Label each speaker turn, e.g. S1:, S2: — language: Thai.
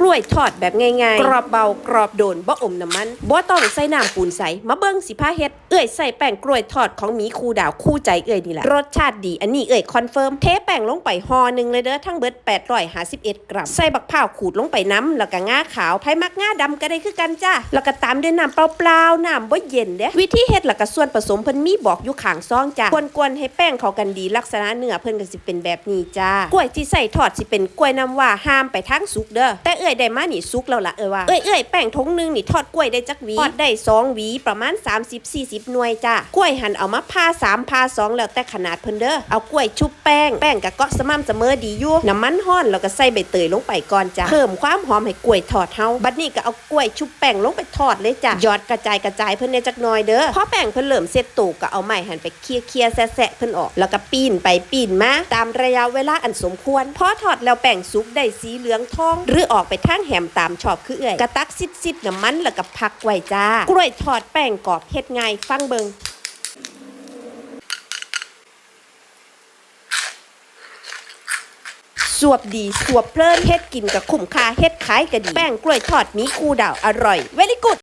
S1: กล้วยทอดแบบง่ายๆ กรอบเบากรอบโดนบ่อมน้ำมันบ่ต้องใส่น้ำปูนใสมาเบิ่งสิพาเฮ็ด เอ้ยใส่แป้งกล้วยทอดของหมีคูดาวคู่ใจเอ้ยนี่แหละรสชาติดีอันนี้เอ้ยคอนเฟิร์มเทแป้งลงไปห่อหนึงเลยเด้อทั้งเบิด851 กรัม ใส่บักพร้าวขูดลงไปน้ำแล้วก็งาขาวไผมักงาดำก็ได้คือกันจ้าแล้วก็ตามด้วยน้ำเปล่าๆน้ำบ่เย็นเด้วิธีเฮ็ดแล้วก็ส่วนผสมเพิ่นมีบอกอยู่ข้างซองจ้ากวนๆให้แป้งเข้ากันดีลักษณะเนื้อเพิ่นก็สิเป็นแบบนี้จ้ากล้วยที่ใส่ทอดสิเป็นกล้วยน้ำว่าห้ามไปทางสุกเด้อแต่เอ้ยได้มานี่สุกแล้วล่ะเอ้ยว่าเอ้ยเอ้ยแป้งทงหนึงนี่ทอดกล้วยได้จักหวีทอดได้สองหวีประมาณ 30-40 หน่วยจ้ากล้วยหั่นเอามาผ่าสามผ่าสองแล้วแต่ขนาดเพิ่นเด้อเอากล้วยชุบแป้งแป้งก็เกาะสม่ำเสมอดีอยู่น้ำมันห้อนแล้วก็ใส่ใบเตยลงไปก่อนจ้ะเพิ่มความหอมให้กล้วยทอดเฮาบัดนี้ก็เอากล้วยชุบแป้งลงไปทอดเลยจ้ะหยอดกระจายกระจายเพิ่นเนี่ยจักหน่อยเด้อพอแป้งเพิ่นเริ่มเสร็จตูก็เอาไม้หั่นไปเคี่ยๆแซะๆเพิ่นออกแล้วก็ปีนไปปีนมาตามระยะเวลาอันสมควรพอทอดแล้วแป้งสุกได้สีเหลืองทอง หรือออกไปทางแหมตามชอบคือเอื่อยกระตักซิดๆน้ำมันแล้วก็พักไว้จ้ากล้วยทอดแป้งกรอบเฮ็ดง่ายฟังเบิงสวบดีสวบเพลินเฮ็ดกินกับคุ้มค่าเฮ็ดขายก็ดีแป้งกล้วยทอดมีคูดาวอร่อยเวลิกุด